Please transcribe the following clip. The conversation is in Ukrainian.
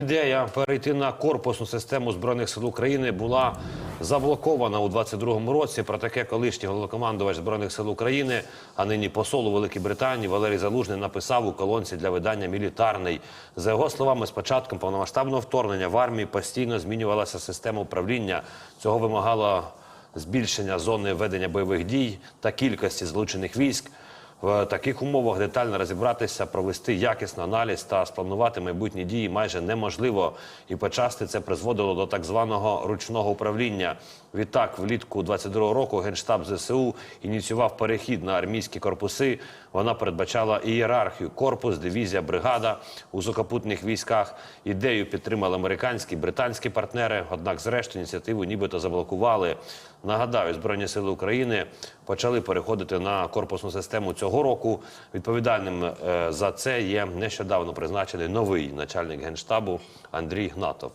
Ідея перейти на корпусну систему збройних сил України була заблокована у 22-му році. Про таке колишній головнокомандувач збройних сил України, а нині посол у Великій Британії Валерій Залужний написав у колонці для видання Мілітарний. За його словами, з початком повномасштабного вторгнення в армії постійно змінювалася система управління. Цього вимагало збільшення зони ведення бойових дій та кількості злучених військ. В таких умовах детально розібратися, провести якісний аналіз та спланувати майбутні дії майже неможливо. І почасти це призводило до так званого ручного управління. Відтак, влітку 22 року генштаб ЗСУ ініціював перехід на армійські корпуси. Вона передбачала ієрархію корпус, дивізія, бригада у сухопутних військах. Ідею підтримали американські британські партнери. Однак, зрештою, ініціативу нібито заблокували. Нагадаю, збройні сили України почали переходити на корпусну систему цього року. Відповідальним е, за це є нещодавно призначений новий начальник генштабу Андрій Гнатов.